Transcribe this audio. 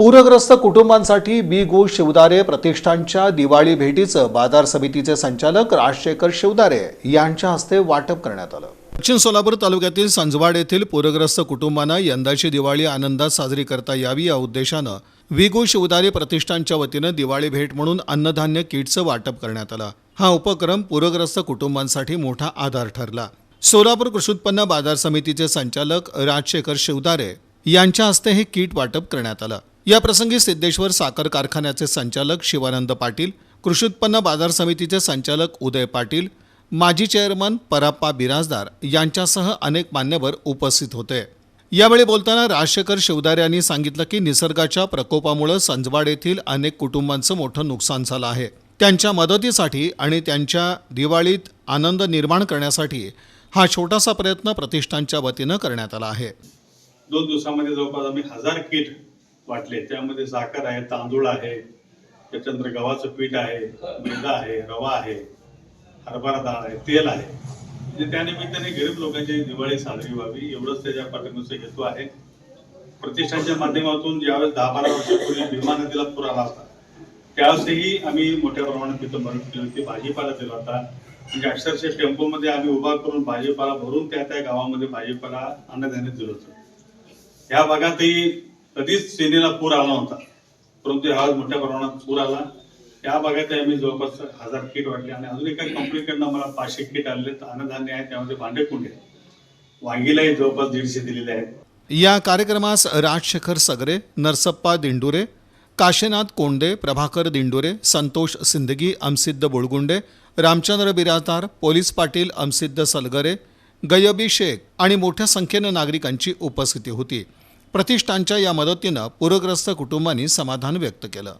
पूरग्रस्त कुटुंबांसाठी be go Shivdare प्रतिष्ठानच्या दिवाळी भेटीचं बाजार समितीचे संचालक राजशेखर शिवदारे यांच्या हस्ते वाटप करण्यात आलं. दक्षिण सोलापूर तालुक्यातील संजवाड येथील पूरग्रस्त कुटुंबांना यंदाची दिवाळी आनंदात साजरी करता यावी या उद्देशानं विगो शिवदारे प्रतिष्ठानच्या वतीनं दिवाळी भेट म्हणून अन्नधान्य किटचं वाटप करण्यात आलं. हा उपक्रम पूरग्रस्त कुटुंबांसाठी मोठा आधार ठरला. सोलापूर कृषी उत्पन्न बाजार समितीचे संचालक राजशेखर शिवदारे यांच्या हस्ते हे किट वाटप करण्यात आलं. या प्रसंगी सिद्धेश्वर साखर कारखान्याचे संचालक शिवानंद पाटील कृषी उत्पन्न बाजार समितीचे संचालक उदय पाटील माजी चेअरमन पराप्पा बिराजदार यांच्यासह अनेक मान्यवर उपस्थित होते. यावेळी बोलताना राजशेखर शिवदारे यांनी सांगितलं की निसर्गाच्या प्रकोपामुळे संजवाड येथील अनेक कुटुंबांचं मोठं नुकसान झालं आहे. त्यांच्या मदतीसाठी आणि त्यांच्या दिवाळीत आनंद निर्माण करण्यासाठी हा छोटासा प्रयत्न प्रतिष्ठानच्या वतीनं करण्यात आला आहे. दोन दिवसामध्ये जवळपास आम्ही हजार किट वाटले. त्यामध्ये साखर आहे तांदूळ आहे त्याच्यानंतर गव्हाचं पीठ आहे मैदा आहे रवा आहे हरभरा डाळ आहे तेल आहे. म्हणजे त्यानिमित्ताने गरीब लोकांची दिवाळी साजरी व्हावी एवढंच त्याच्या पाठिंबाचा हेतू आहे. प्रतिष्ठानच्या माध्यमातून ज्यावेळेस दहा बारा वर्षापूर्वी भीमा नदीला पूर आला होता त्यावेळेसही आम्ही मोठ्या प्रमाणात तिथं मदत केली होती भाजीपाला दिला होता. म्हणजे अक्षरशः टेम्पोमध्ये आम्ही उभा करून भाजीपाला भरून त्या त्या गावामध्ये भाजीपाला अन्नधान्य दिलं होतं. या भागातही कधीच सेनेला पूर आला नव्हता. परंतु ह्यावेळेस मोठ्या प्रमाणात पूर आला. त्या भागात आम्ही जवळपास हजार किट वाटले आणि अजून एका कंपनीकडनं आम्हाला पाचशे किट आलेले अन्नधान्य आहे त्यामध्ये भांडे कुंडे वांगीलाही जवळपास दीडशे दिलेले आहेत. या कार्यक्रमास राजशेखर सगरे नरसप्पा दिंडुरे काशीनाथ कोंडे प्रभाकर दिंडुरे संतोष सिंदगी अमसिद्ध बोळगुंडे रामचंद्र बिराजदार पोलीस पाटील अमसिद्ध सलगरे गयबी शेख आणि मोठ्या संख्येनं नागरिकांची उपस्थिती होती. प्रतिष्ठानच्या या मदतीनं पूरग्रस्त कुटुंबांनी समाधान व्यक्त केलं.